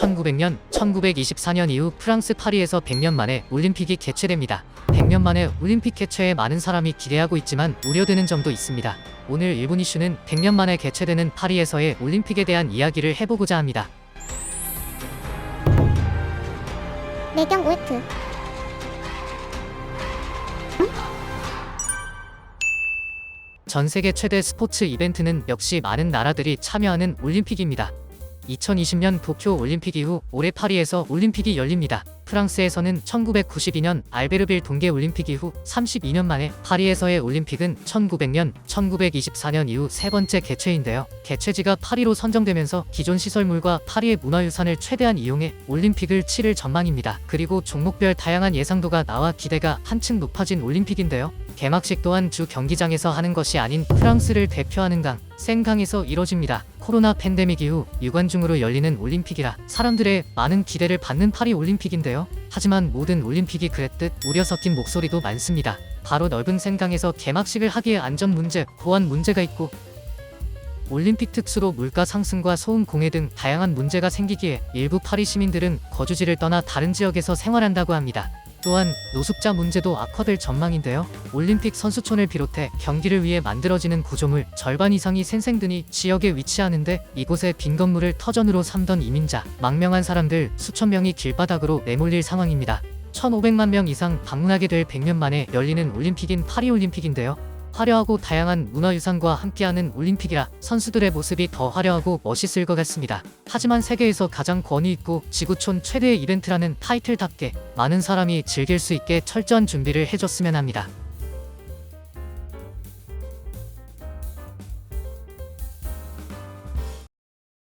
1900년, 1924년 이후 프랑스 파리에서 100년 만에 올림픽이 개최됩니다. 100년 만에 올림픽 개최에 많은 사람이 기대하고 있지만 우려되는 점도 있습니다. 오늘 1분 이슈는 100년 만에 개최되는 파리에서의 올림픽에 대한 이야기를 해보고자 합니다. 매경 OF 전 세계 최대 스포츠 이벤트는 역시 많은 나라들이 참여하는 올림픽입니다. 2020년 도쿄 올림픽 이후 올해 파리에서 올림픽이 열립니다. 프랑스에서는 1992년 알베르빌 동계 올림픽 이후 32년 만에 파리에서의 올림픽은 1900년, 1924년 이후 세 번째 개최인데요. 개최지가 파리로 선정되면서 기존 시설물과 파리의 문화유산을 최대한 이용해 올림픽을 치를 전망입니다. 그리고 종목별 다양한 예상도가 나와 기대가 한층 높아진 올림픽인데요. 개막식 또한 주 경기장에서 하는 것이 아닌 프랑스를 대표하는 강, 생강에서 이뤄집니다. 코로나 팬데믹 이후 유관중으로 열리는 올림픽이라 사람들의 많은 기대를 받는 파리 올림픽인데요. 하지만 모든 올림픽이 그랬듯 우려 섞인 목소리도 많습니다. 바로 넓은 생강에서 개막식을 하기에 안전 문제, 보안 문제가 있고 올림픽 특수로 물가 상승과 소음 공해 등 다양한 문제가 생기기에 일부 파리 시민들은 거주지를 떠나 다른 지역에서 생활한다고 합니다. 또한 노숙자 문제도 악화될 전망인데요. 올림픽 선수촌을 비롯해 경기를 위해 만들어지는 구조물 절반 이상이 생생드니 지역에 위치하는데 이곳에 빈 건물을 터전으로 삼던 이민자, 망명한 사람들 수천 명이 길바닥으로 내몰릴 상황입니다. 1,500만 명 이상 방문하게 될 100년 만에 열리는 올림픽인 파리올림픽인데요. 화려하고 다양한 문화유산과 함께하는 올림픽이라 선수들의 모습이 더 화려하고 멋있을 것 같습니다. 하지만 세계에서 가장 권위 있고 지구촌 최대의 이벤트라는 타이틀답게 많은 사람이 즐길 수 있게 철저한 준비를 해줬으면 합니다.